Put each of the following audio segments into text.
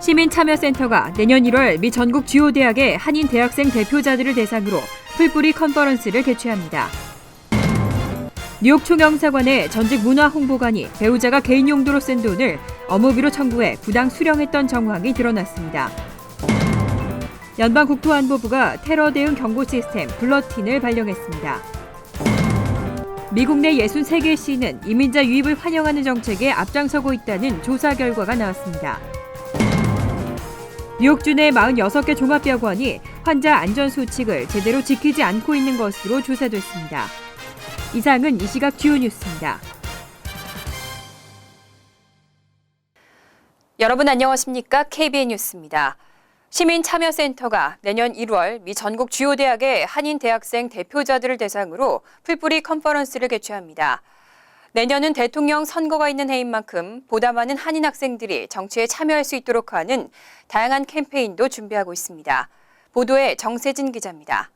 시민참여센터가 내년 1월 미 전국 주요 대학의 한인 대학생 대표자들을 대상으로 풀뿌리 컨퍼런스를 개최합니다. 뉴욕 총영사관의 전직 문화 홍보관이 배우자가 개인 용도로 쓴 돈을 업무비로 청구해 부당 수령했던 정황이 드러났습니다. 연방 국토안보부가 테러 대응 경고 시스템 블러틴을 발령했습니다. 미국 내 63개 시는 이민자 유입을 환영하는 정책에 앞장서고 있다는 조사 결과가 나왔습니다. 뉴욕주 내 46개 종합병원이 환자 안전수칙을 제대로 지키지 않고 있는 것으로 조사됐습니다. 이상은 이 시각 주요 뉴스입니다. 여러분 안녕하십니까? KBN 뉴스입니다. 시민참여센터가 내년 1월 미 전국 주요 대학의 한인 대학생 대표자들을 대상으로 풀뿌리 컨퍼런스를 개최합니다. 내년은 대통령 선거가 있는 해인 만큼 보다 많은 한인 학생들이 정치에 참여할 수 있도록 하는 다양한 캠페인도 준비하고 있습니다. 보도에 정세진 기자입니다.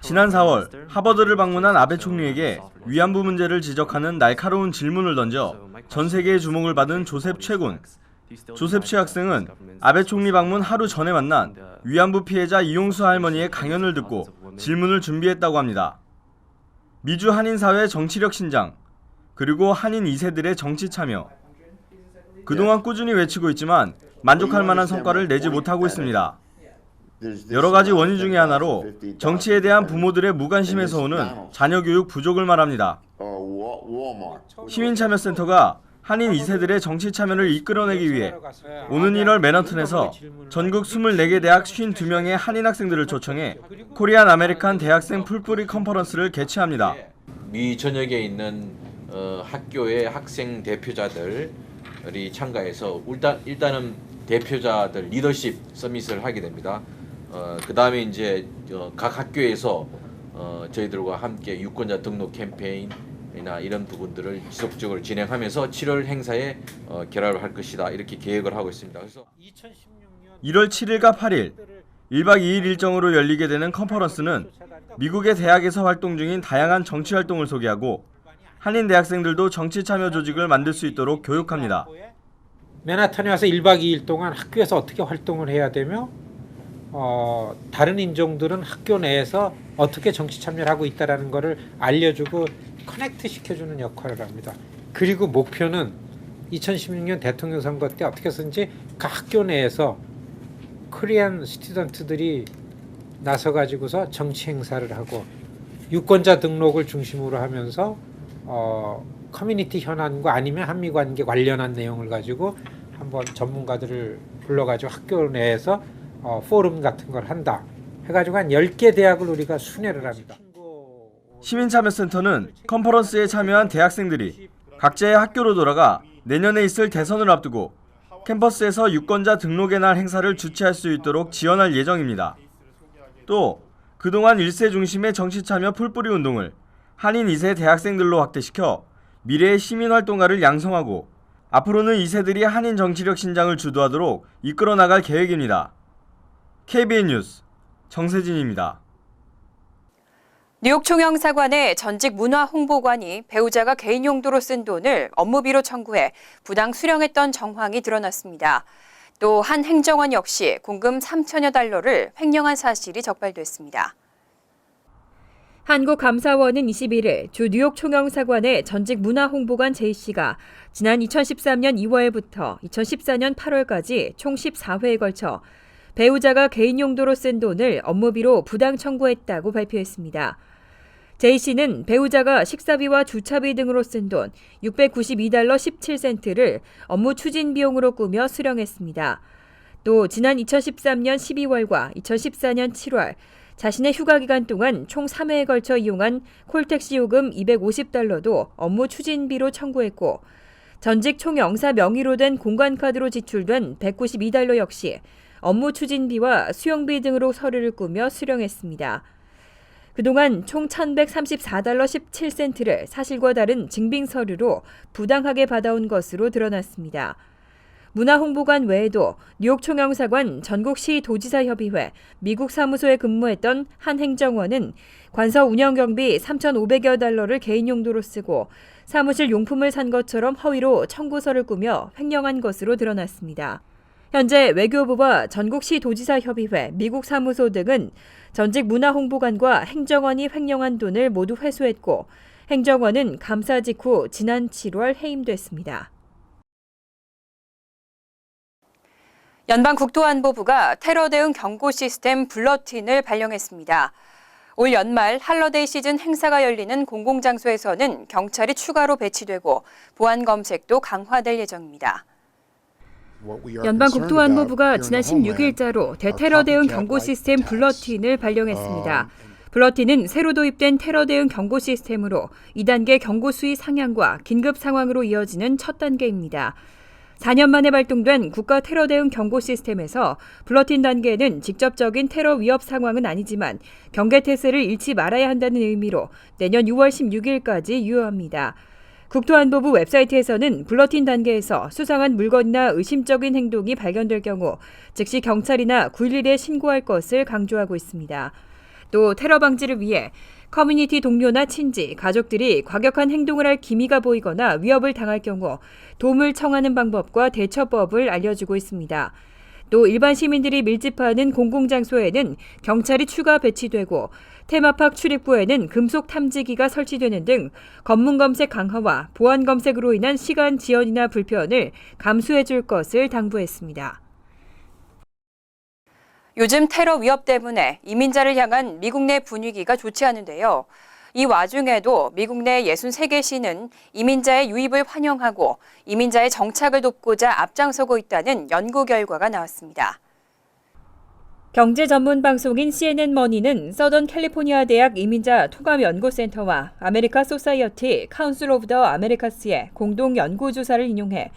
지난 4월 하버드를 방문한 아베 총리에게 위안부 문제를 지적하는 날카로운 질문을 던져 전 세계의 주목을 받은 조셉 최군. 조셉 최 학생은 아베 총리 방문 하루 전에 만난 위안부 피해자 이용수 할머니의 강연을 듣고 질문을 준비했다고 합니다. 미주 한인 사회 정치력 신장 그리고 한인 2세들의 정치 참여. 그동안 꾸준히 외치고 있지만 만족할 만한 성과를 내지 못하고 있습니다. 여러 가지 원인 중의 하나로 정치에 대한 부모들의 무관심에서 오는 자녀 교육 부족을 말합니다. 시민참여센터가 한인 2세들의 정치 참여를 이끌어내기 위해 오는 1월 맨하튼에서 전국 24개 대학 52명의 한인 학생들을 초청해 코리안 아메리칸 대학생 풀뿌리 컨퍼런스를 개최합니다. 미 전역에 있는 어, 학교의 학생 대표자들이 참가해서 일단 일단은 대표자들 리더십 서밋을 하게 됩니다. 어, 그 다음에 이제 어, 각 학교에서 어, 저희들과 함께 유권자 등록 캠페인 이나 이런 부분들을 지속적으로 진행하면서 7월 행사에 어, 결합을 할 것이다 이렇게 계획을 하고 있습니다. 그래서 1월 7일과 8일 1박 2일 일정으로 열리게 되는 컨퍼런스는 미국의 대학에서 활동 중인 다양한 정치 활동을 소개하고 한인 대학생들도 정치 참여 조직을 만들 수 있도록 교육합니다. 맨하탄에 와서 1박 2일 동안 학교에서 어떻게 활동을 해야 되며 어, 다른 인종들은 학교 내에서 어떻게 정치 참여를 하고 있다라는 것을 알려주고 커넥트 시켜주는 역할을 합니다. 그리고 목표는 2016년 대통령 선거 때 어떻게 해서든지 그 학교 내에서 코리안 스튜던트들이 나서 가지고서 정치 행사를 하고 유권자 등록을 중심으로 하면서 어, 커뮤니티 현안과 아니면 한미 관계 관련한 내용을 가지고 한번 전문가들을 불러가지고 학교 내에서 어, 포럼 같은 걸 한다. 해가지고 한 10개 대학을 우리가 순회를 합니다. 시민참여센터는 컨퍼런스에 참여한 대학생들이 각자의 학교로 돌아가 내년에 있을 대선을 앞두고 캠퍼스에서 유권자 등록의 날 행사를 주최할 수 있도록 지원할 예정입니다. 또 그동안 1세 중심의 정치 참여 풀뿌리 운동을 한인 2세 대학생들로 확대시켜 미래의 시민활동가를 양성하고 앞으로는 2세들이 한인 정치력 신장을 주도하도록 이끌어 나갈 계획입니다. KBN 뉴스 정세진입니다. 뉴욕 총영사관의 전직 문화 홍보관이 배우자가 개인 용도로 쓴 돈을 업무비로 청구해 부당 수령했던 정황이 드러났습니다. 또 한 행정관 역시 공금 3천여 달러를 횡령한 사실이 적발됐습니다. 한국 감사원은 21일 주 뉴욕 총영사관의 전직 문화 홍보관 제이 씨가 지난 2013년 2월부터 2014년 8월까지 총 14회에 걸쳐 배우자가 개인 용도로 쓴 돈을 업무비로 부당 청구했다고 발표했습니다. 제이 씨는 배우자가 식사비와 주차비 등으로 쓴 돈 692달러 17센트를 업무 추진 비용으로 꾸며 수령했습니다. 또 지난 2013년 12월과 2014년 7월 자신의 휴가 기간 동안 총 3회에 걸쳐 이용한 콜택시 요금 250달러도 업무 추진비로 청구했고 전직 총영사 명의로 된 공관카드로 지출된 192달러 역시 업무 추진비와 수용비 등으로 서류를 꾸며 수령했습니다. 그동안 총 1134달러 17센트를 사실과 다른 증빙 서류로 부당하게 받아온 것으로 드러났습니다. 문화홍보관 외에도 뉴욕 총영사관 전국시 도지사협의회 미국 사무소에 근무했던 한 행정원은 관서 운영 경비 3,500여 달러를 개인 용도로 쓰고 사무실 용품을 산 것처럼 허위로 청구서를 꾸며 횡령한 것으로 드러났습니다. 현재 외교부와 전국시 도지사 협의회, 미국 사무소 등은 전직 문화홍보관과 행정원이 횡령한 돈을 모두 회수했고 행정원은 감사 직후 지난 7월 해임됐습니다. 연방 국토안보부가 테러 대응 경고 시스템 블러틴을 발령했습니다. 올 연말 할러데이 시즌 행사가 열리는 공공장소에서는 경찰이 추가로 배치되고 보안 검색도 강화될 예정입니다. 연방 국토안보부가 지난 16일자로 대테러 대응 경고 시스템 블러틴을 발령했습니다. 블러틴은 새로 도입된 테러 대응 경고 시스템으로 2단계 경고 수위 상향과 긴급 상황으로 이어지는 첫 단계입니다. 4년 만에 발동된 국가 테러 대응 경고 시스템에서 블러틴 단계는 직접적인 테러 위협 상황은 아니지만 경계 태세를 잃지 말아야 한다는 의미로 내년 6월 16일까지 유효합니다. 국토안보부 웹사이트에서는 블러틴 단계에서 수상한 물건이나 의심적인 행동이 발견될 경우 즉시 경찰이나 911에 신고할 것을 강조하고 있습니다. 또 테러 방지를 위해 커뮤니티 동료나 친지, 가족들이 과격한 행동을 할 기미가 보이거나 위협을 당할 경우 도움을 청하는 방법과 대처법을 알려주고 있습니다. 또 일반 시민들이 밀집하는 공공장소에는 경찰이 추가 배치되고 테마파크 출입구에는 금속 탐지기가 설치되는 등 검문 검색 강화와 보안 검색으로 인한 시간 지연이나 불편을 감수해 줄 것을 당부했습니다. 요즘 테러 위협 때문에 이민자를 향한 미국 내 분위기가 좋지 않은데요. 이 와중에도 미국 내 63개 시는 이민자의 유입을 환영하고 이민자의 정착을 돕고자 앞장서고 있다는 연구 결과가 나왔습니다. 경제 전문 방송인 CNN 머니는 서던 캘리포니아 대학 이민자 통합 연구센터와 아메리카 소사이어티 카운슬 오브 더 아메리카스의 공동 연구 조사를 인용해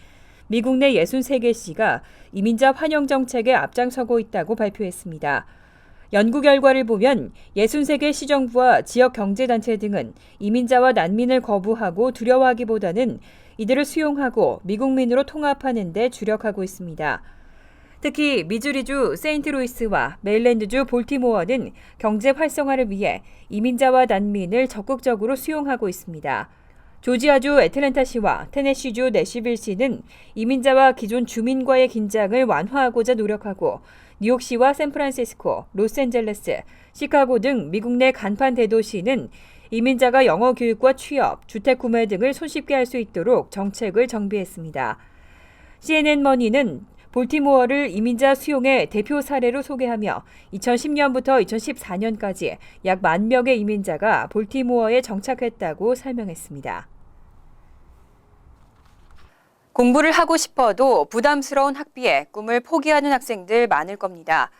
미국 내 63개 시가 이민자 환영 정책에 앞장서고 있다고 발표했습니다. 연구 결과를 보면 63개 시정부와 지역 경제 단체 등은 이민자와 난민을 거부하고 두려워하기보다는 이들을 수용하고 미국민으로 통합하는 데 주력하고 있습니다. 특히 미주리주 세인트루이스와 메일랜드주 볼티모어는 경제 활성화를 위해 이민자와 난민을 적극적으로 수용하고 있습니다. 조지아주 애틀랜타시와 테네시주 내시빌시는 이민자와 기존 주민과의 긴장을 완화하고자 노력하고 뉴욕시와 샌프란시스코, 로스앤젤레스, 시카고 등 미국 내 간판 대도시는 이민자가 영어 교육과 취업, 주택 구매 등을 손쉽게 할 수 있도록 정책을 정비했습니다. CNN 머니는 볼티모어를 이민자 수용의 대표 사례로 소개하며 2010년부터 2014년까지 약 만 명의 이민자가 볼티모어에 정착했다고 설명했습니다. 공부를 하고 싶어도 부담스러운 학비에 꿈을 포기하는 학생들 많을 겁니다.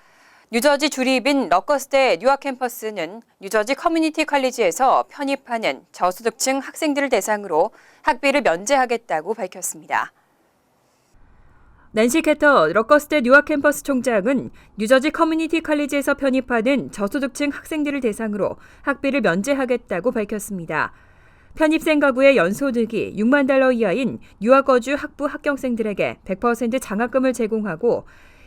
뉴저지 주립인 러커스대 뉴학 캠퍼스는 뉴저지 커뮤니티 칼리지에서 편입하는 저소득층 학생들을 대상으로 학비를 면제하겠다고 밝혔습니다. 낸시 캐터 러커스대 뉴학 캠퍼스 총장은 뉴저지 커뮤니티 칼리지에서 편입하는 저소득층 학생들을 대상으로 학비를 면제하겠다고 밝혔습니다. 편입생 가구의 연소득이 6만 달러 이하인 유학 거주 학부 합격생들에게 100% 장학금을 제공하고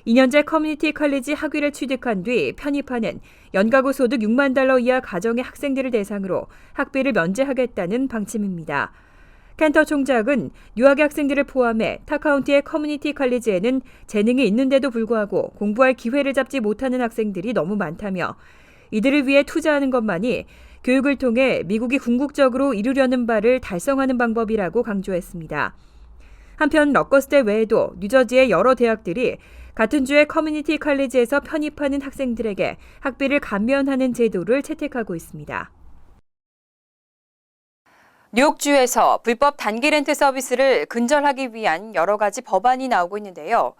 2년제 커뮤니티 칼리지 학위를 취득한 뒤 편입하는 연가구 소득 6만 달러 이하 가정의 학생들을 대상으로 학비를 면제하겠다는 방침입니다. 켄터 총장은 유학의 학생들을 포함해 타카운티의 커뮤니티 칼리지에는 재능이 있는데도 불구하고 공부할 기회를 잡지 못하는 학생들이 너무 많다며 이들을 위해 투자하는 것만이 교육을 통해 미국이 궁극적으로 이루려는 바를 달성하는 방법이라고 강조했습니다. 한편 러커스대 외에도 뉴저지의 여러 대학들이 같은 주의 커뮤니티 칼리지에서 편입하는 학생들에게 학비를 감면하는 제도를 채택하고 있습니다. 뉴욕주에서 불법 단기 렌트 서비스를 근절하기 위한 여러 가지 법안이 나오고 있는데요.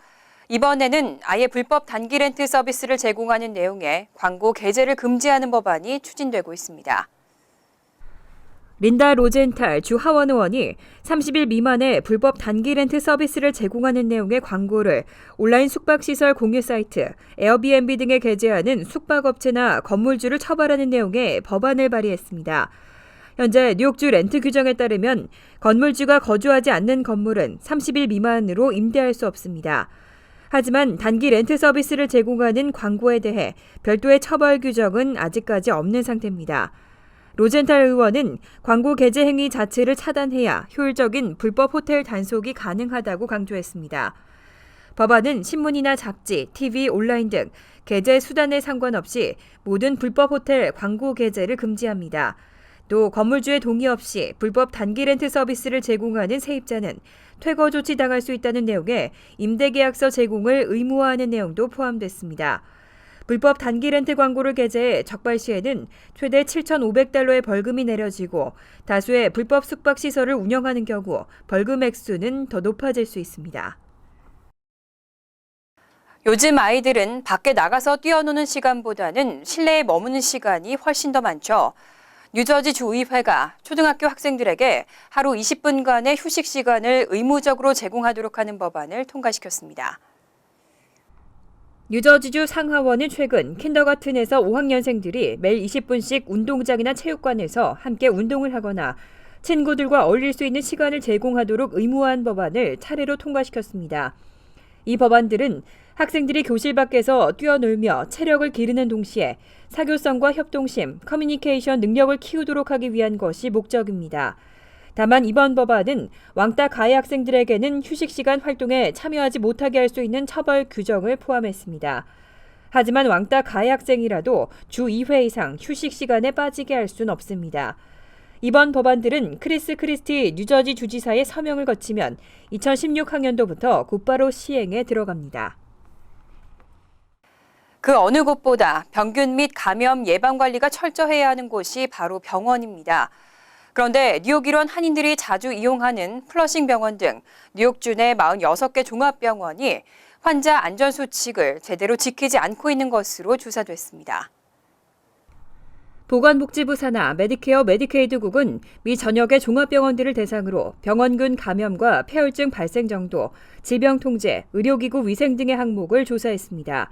이번에는 아예 불법 단기 렌트 서비스를 제공하는 내용의 광고 게재를 금지하는 법안이 추진되고 있습니다. 린다 로젠탈 주 하원 의원이 30일 미만의 불법 단기 렌트 서비스를 제공하는 내용의 광고를 온라인 숙박시설 공유 사이트, 에어비앤비 등에 게재하는 숙박업체나 건물주를 처벌하는 내용의 법안을 발의했습니다. 현재 뉴욕주 렌트 규정에 따르면 건물주가 거주하지 않는 건물은 30일 미만으로 임대할 수 없습니다. 하지만 단기 렌트 서비스를 제공하는 광고에 대해 별도의 처벌 규정은 아직까지 없는 상태입니다. 로젠탈 의원은 광고 게재 행위 자체를 차단해야 효율적인 불법 호텔 단속이 가능하다고 강조했습니다. 법안은 신문이나 잡지, TV, 온라인 등 게재 수단에 상관없이 모든 불법 호텔 광고 게재를 금지합니다. 또 건물주의 동의 없이 불법 단기 렌트 서비스를 제공하는 세입자는 퇴거 조치 당할 수 있다는 내용의 임대계약서 제공을 의무화하는 내용도 포함됐습니다. 불법 단기 렌트 광고를 게재해 적발 시에는 최대 7,500달러의 벌금이 내려지고 다수의 불법 숙박 시설을 운영하는 경우 벌금 액수는 더 높아질 수 있습니다. 요즘 아이들은 밖에 나가서 뛰어노는 시간보다는 실내에 머무는 시간이 훨씬 더 많죠. 뉴저지 주의회가 초등학교 학생들에게 하루 20분간의 휴식 시간을 의무적으로 제공하도록 하는 법안을 통과시켰습니다. 뉴저지주 상하원은 최근 킨더가튼에서 5학년생들이 매일 20분씩 운동장이나 체육관에서 함께 운동을 하거나 친구들과 어울릴 수 있는 시간을 제공하도록 의무화한 법안을 차례로 통과시켰습니다. 이 법안들은 학생들이 교실 밖에서 뛰어놀며 체력을 기르는 동시에 사교성과 협동심, 커뮤니케이션 능력을 키우도록 하기 위한 것이 목적입니다. 다만 이번 법안은 왕따 가해 학생들에게는 휴식 시간 활동에 참여하지 못하게 할 수 있는 처벌 규정을 포함했습니다. 하지만 왕따 가해 학생이라도 주 2회 이상 휴식 시간에 빠지게 할 수는 없습니다. 이번 법안들은 크리스 크리스티 뉴저지 주지사의 서명을 거치면 2016학년도부터 곧바로 시행에 들어갑니다. 그 어느 곳보다 병균 및 감염 예방 관리가 철저해야 하는 곳이 바로 병원입니다. 그런데 뉴욕 일원 한인들이 자주 이용하는 플러싱 병원 등 뉴욕 주 내 46개 종합병원이 환자 안전 수칙을 제대로 지키지 않고 있는 것으로 조사됐습니다. 보건복지부 산하 메디케어 메디케이드국은 미 전역의 종합병원들을 대상으로 병원균 감염과 폐혈증 발생 정도, 질병 통제, 의료기구 위생 등의 항목을 조사했습니다.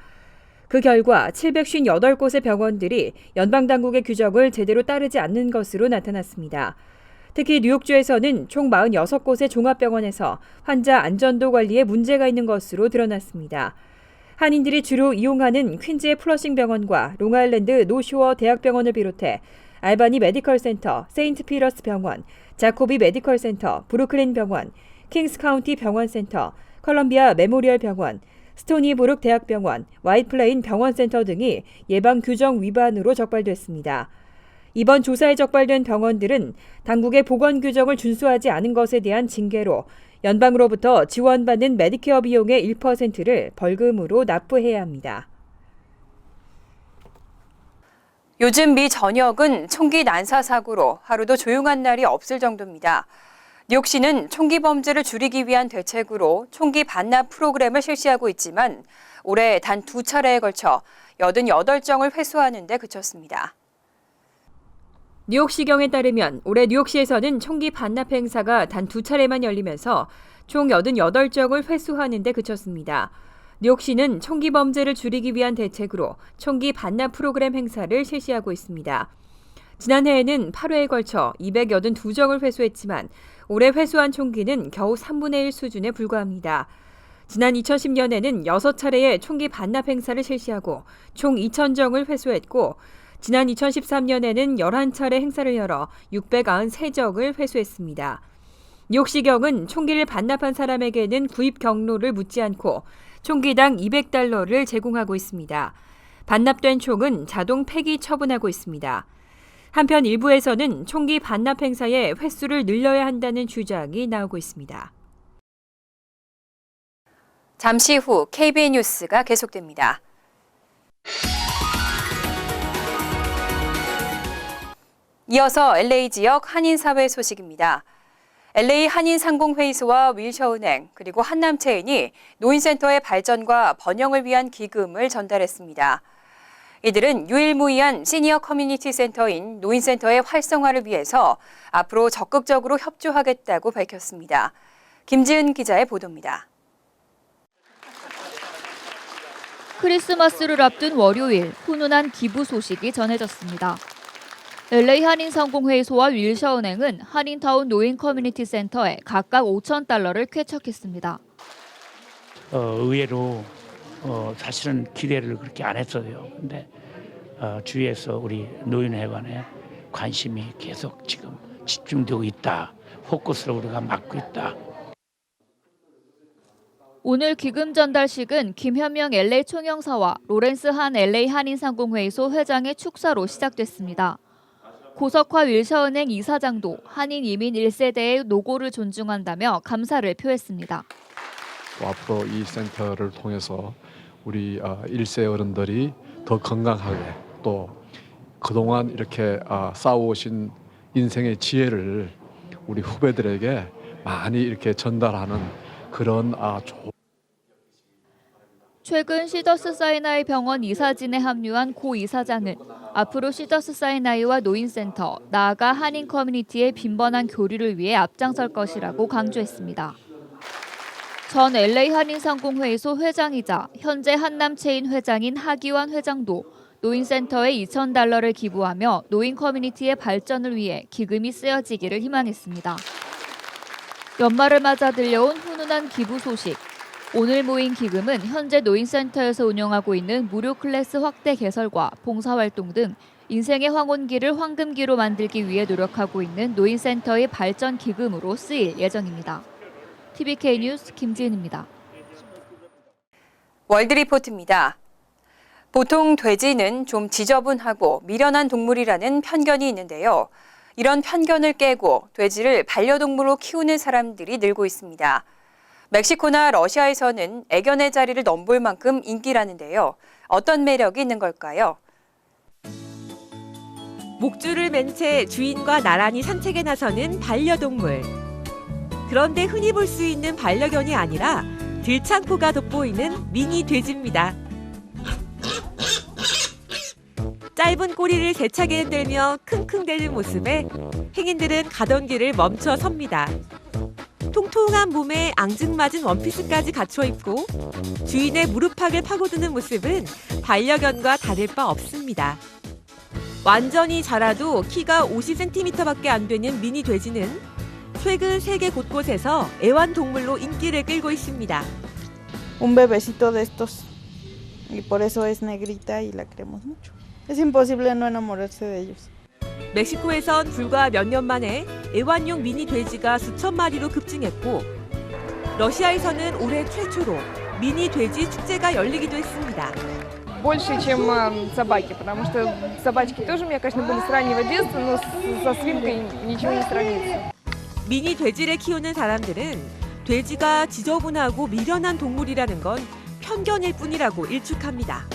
그 결과 758곳의 병원들이 연방당국의 규정을 제대로 따르지 않는 것으로 나타났습니다. 특히 뉴욕주에서는 총 46곳의 종합병원에서 환자 안전도 관리에 문제가 있는 것으로 드러났습니다. 한인들이 주로 이용하는 퀸즈의 플러싱 병원과 롱아일랜드 노쇼어 대학병원을 비롯해 알바니 메디컬 센터, 세인트 피러스 병원, 자코비 메디컬 센터, 브루클린 병원, 킹스 카운티 병원 센터, 컬럼비아 메모리얼 병원, 스토니브룩 대학병원, 와이플레인 병원센터 등이 예방 규정 위반으로 적발됐습니다. 이번 조사에 적발된 병원들은 당국의 보건 규정을 준수하지 않은 것에 대한 징계로 연방으로부터 지원받는 메디케어 비용의 1%를 벌금으로 납부해야 합니다. 요즘 미 전역은 총기 난사 사고로 하루도 조용한 날이 없을 정도입니다. 뉴욕시는 총기 범죄를 줄이기 위한 대책으로 총기 반납 프로그램을 실시하고 있지만 올해 단 두 차례에 걸쳐 88정을 회수하는 데 그쳤습니다. 뉴욕시경에 따르면 올해 뉴욕시에서는 총기 반납 행사가 단 두 차례만 열리면서 총 88정을 회수하는 데 그쳤습니다. 뉴욕시는 총기 범죄를 줄이기 위한 대책으로 총기 반납 프로그램 행사를 실시하고 있습니다. 지난해에는 8회에 걸쳐 282정을 회수했지만 올해 회수한 총기는 겨우 3분의 1 수준에 불과합니다. 지난 2010년에는 6차례의 총기 반납 행사를 실시하고 총 2,000정을 회수했고 지난 2013년에는 11차례 행사를 열어 693정을 회수했습니다. 뉴욕시경은 총기를 반납한 사람에게는 구입 경로를 묻지 않고 총기당 200달러를 제공하고 있습니다. 반납된 총은 자동 폐기 처분하고 있습니다. 한편 일부에서는 총기 반납 행사의 횟수를 늘려야 한다는 주장이 나오고 있습니다. 잠시 후 KBN 뉴스가 계속됩니다. 이어서 LA 지역 한인사회 소식입니다. LA 한인상공회의소와 윌셔은행 그리고 한남체인이 노인센터의 발전과 번영을 위한 기금을 전달했습니다. 이들은 유일무이한 시니어 커뮤니티 센터인 노인센터의 활성화를 위해서 앞으로 적극적으로 협조하겠다고 밝혔습니다. 김지은 기자의 보도입니다. 크리스마스를 앞둔 월요일 훈훈한 기부 소식이 전해졌습니다. LA 한인상공회의소와 윌셔은행은 한인타운 노인 커뮤니티 센터에 각각 5천 달러를 쾌척했습니다. 어, 의외로 어, 사실은 기대를 그렇게 안 했어요. 근데 어, 주위에서 우리 노인회관에 관심이 계속 지금 집중되고 있다. 포커스를 우리가 맡고 있다. 오늘 기금 전달식은 김현명 LA 총영사와 로렌스 한 LA 한인상공회의소 회장의 축사로 시작됐습니다. 고석화 윌셔은행 이사장도 한인 이민 1세대의 노고를 존중한다며 감사를 표했습니다. 또 앞으로 이 센터를 통해서 우리 아, 일세 어른들이 더 건강하게 또 그동안 이렇게 아, 쌓아오신 인생의 지혜를 우리 후배들에게 많이 이렇게 전달하는 그런 아, 최근 시더스 사이나이 병원 이사진에 합류한 고 이사장은 앞으로 시더스 사이나이와 노인센터, 나아가 한인 커뮤니티의 빈번한 교류를 위해 앞장설 것이라고 강조했습니다. 전 LA 한인상공회의 소 회장이자 현재 한남체인 회장인 하기환 회장도 노인센터에 2천 달러를 기부하며 노인 커뮤니티의 발전을 위해 기금이 쓰여지기를 희망했습니다. 연말을 맞아 들려온 훈훈한 기부 소식. 오늘 모인 기금은 현재 노인센터에서 운영하고 있는 무료 클래스 확대 개설과 봉사활동 등 인생의 황혼기를 황금기로 만들기 위해 노력하고 있는 노인센터의 발전 기금으로 쓰일 예정입니다. TBK 뉴스 김지은입니다. 월드리포트입니다. 보통 돼지는 좀 지저분하고 미련한 동물이라는 편견이 있는데요. 이런 편견을 깨고 돼지를 반려동물로 키우는 사람들이 늘고 있습니다. 멕시코나 러시아에서는 애견의 자리를 넘볼 만큼 인기라는데요. 어떤 매력이 있는 걸까요? 목줄을 맨 채 주인과 나란히 산책에 나서는 반려동물. 그런데 흔히 볼 수 있는 반려견이 아니라 들창포가 돋보이는 미니 돼지입니다. 짧은 꼬리를 세차게 흔들며 킁킁대는 모습에 행인들은 가던 길을 멈춰 섭니다. 통통한 몸에 앙증맞은 원피스까지 갖춰 입고 주인의 무릎팍을 파고드는 모습은 반려견과 다를 바 없습니다. 완전히 자라도 키가 50cm밖에 안 되는 미니 돼지는 최근 세계 곳곳에서 애완동물로 인기를 끌고 있습니다. un bebecito de estos. Y por eso es negrita y la queremos mucho. Es imposible no enamorarse de ellos. 멕시코에선 불과 몇 년 만에 애완용 미니 돼지가 수천 마리로 급증했고 러시아에서는 올해 최초로 미니 돼지 축제가 열리기도 했습니다. больше, чем э, собаки, потому что собачки тоже у меня, конечно, были с раннего детства, но с- со свинкой ничего не сравнится. 미니 돼지를 키우는 사람들은 돼지가 지저분하고 미련한 동물이라는 건 편견일 뿐이라고 일축합니다.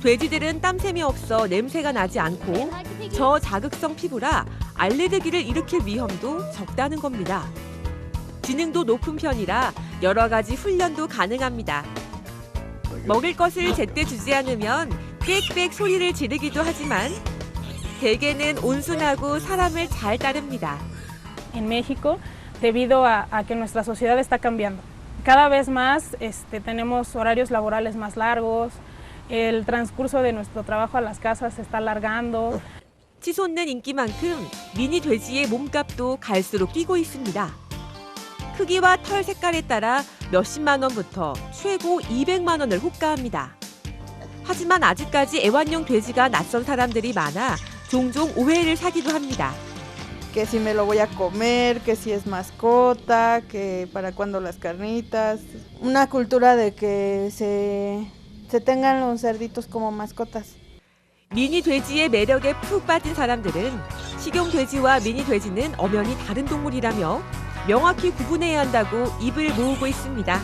돼지들은 땀샘이 없어 냄새가 나지 않고 저자극성 피부라 알레르기를 일으킬 위험도 적다는 겁니다. 지능도 높은 편이라 여러 가지 훈련도 가능합니다. 먹을 것을 제때 주지 않으면 꽥꽥 소리를 지르기도 하지만 대개는 온순하고 사람을 잘 따릅니다. En México, debido a, a que nuestra sociedad está cambiando. Cada vez más este, tenemos horarios laborales más largos, el transcurso de nuestro trabajo a las casas se está alargando. 치솟는 인기만큼 미니 돼지의 몸값도 갈수록 뛰고 있습니다. 크기와 털 색깔에 따라 몇십만 원부터 최고 200만 원을 호가합니다. 하지만 아직까지 애완용 돼지가 낯선 사람들이 많아 종종 오해를 사기도 합니다. Que si me lo voy a comer, que si es mascota, que para cuando las carnitas. Una cultura de que se, se tengan los cerditos como mascotas. 미니 돼지의 매력에 푹 빠진 사람들은 식용 돼지와 미니 돼지는 엄연히 다른 동물이라며 명확히 구분해야 한다고 입을 모으고 있습니다.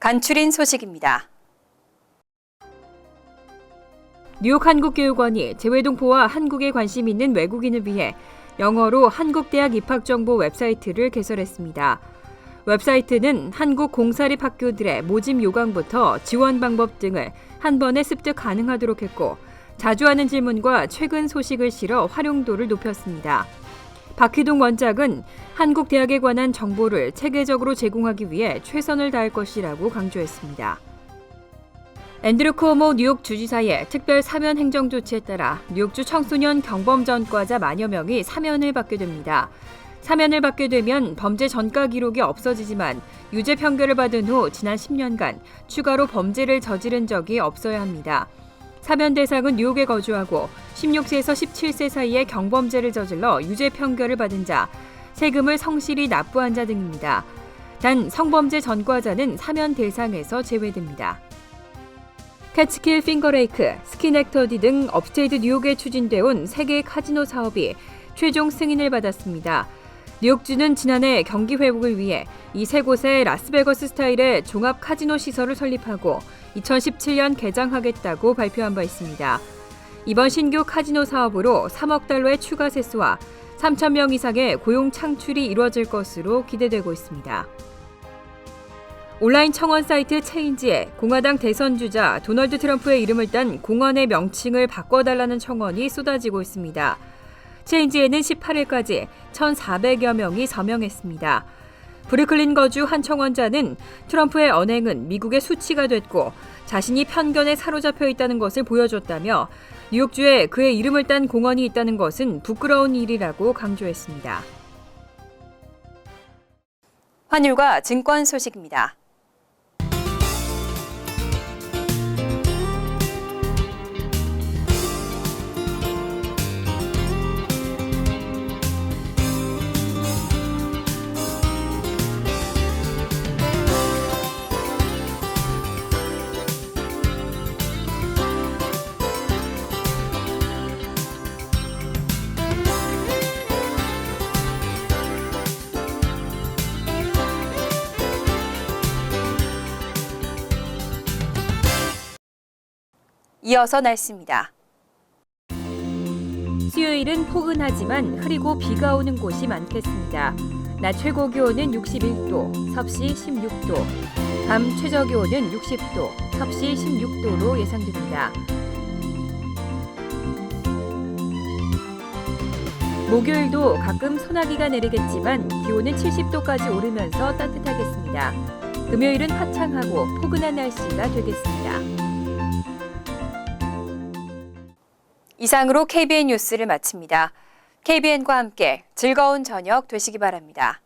간추린 소식입니다. 뉴욕 한국교육원이 재외동포와 한국에 관심 있는 외국인을 위해 영어로 한국대학 입학정보 웹사이트를 개설했습니다. 웹사이트는 한국 공사립 학교들의 모집 요강부터 지원 방법 등을 한 번에 습득 가능하도록 했고 자주 하는 질문과 최근 소식을 실어 활용도를 높였습니다. 박희동 원장은 한국 대학에 관한 정보를 체계적으로 제공하기 위해 최선을 다할 것이라고 강조했습니다. 앤드류 코모 뉴욕 주지사의 특별 사면 행정 조치에 따라 뉴욕주 청소년 경범 전과자 만여 명이 사면을 받게 됩니다. 사면을 받게 되면 범죄 전과 기록이 없어지지만 유죄 판결을 받은 후 지난 10년간 추가로 범죄를 저지른 적이 없어야 합니다. 사면 대상은 뉴욕에 거주하고 16세에서 17세 사이에 경범죄를 저질러 유죄 판결을 받은 자, 세금을 성실히 납부한 자 등입니다. 단 성범죄 전과자는 사면 대상에서 제외됩니다. 캐치킬 핑거레이크, 스킨액터디 등 업스테이트 뉴욕에 추진돼 온 세계 카지노 사업이 최종 승인을 받았습니다. 뉴욕주는 지난해 경기 회복을 위해 이 세 곳에 라스베거스 스타일의 종합 카지노 시설을 설립하고 2017년 개장하겠다고 발표한 바 있습니다. 이번 신규 카지노 사업으로 3억 달러의 추가 세수와 3천 명 이상의 고용 창출이 이루어질 것으로 기대되고 있습니다. 온라인 청원 사이트 체인지에 공화당 대선 주자 도널드 트럼프의 이름을 딴 공원의 명칭을 바꿔달라는 청원이 쏟아지고 있습니다. 체인지에는 18일까지 1,400여 명이 서명했습니다. 브루클린 거주 한 청원자는 트럼프의 언행은 미국의 수치가 됐고 자신이 편견에 사로잡혀 있다는 것을 보여줬다며 뉴욕주에 그의 이름을 딴 공원이 있다는 것은 부끄러운 일이라고 강조했습니다. 환율과 증권 소식입니다. 이어서 날씨입니다. 수요일은 포근하지만 흐리고 비가 오는 곳이 많겠습니다. 낮 최고 기온은 61도, 섭씨 16도, 밤 최저 기온은 60도, 섭씨 16도로 예상됩니다. 목요일도 가끔 소나기가 내리겠지만 기온은 70도까지 오르면서 따뜻하겠습니다. 금요일은 화창하고 포근한 날씨가 되겠습니다. 이상으로 KBN 뉴스를 마칩니다. KBN과 함께 즐거운 저녁 되시기 바랍니다.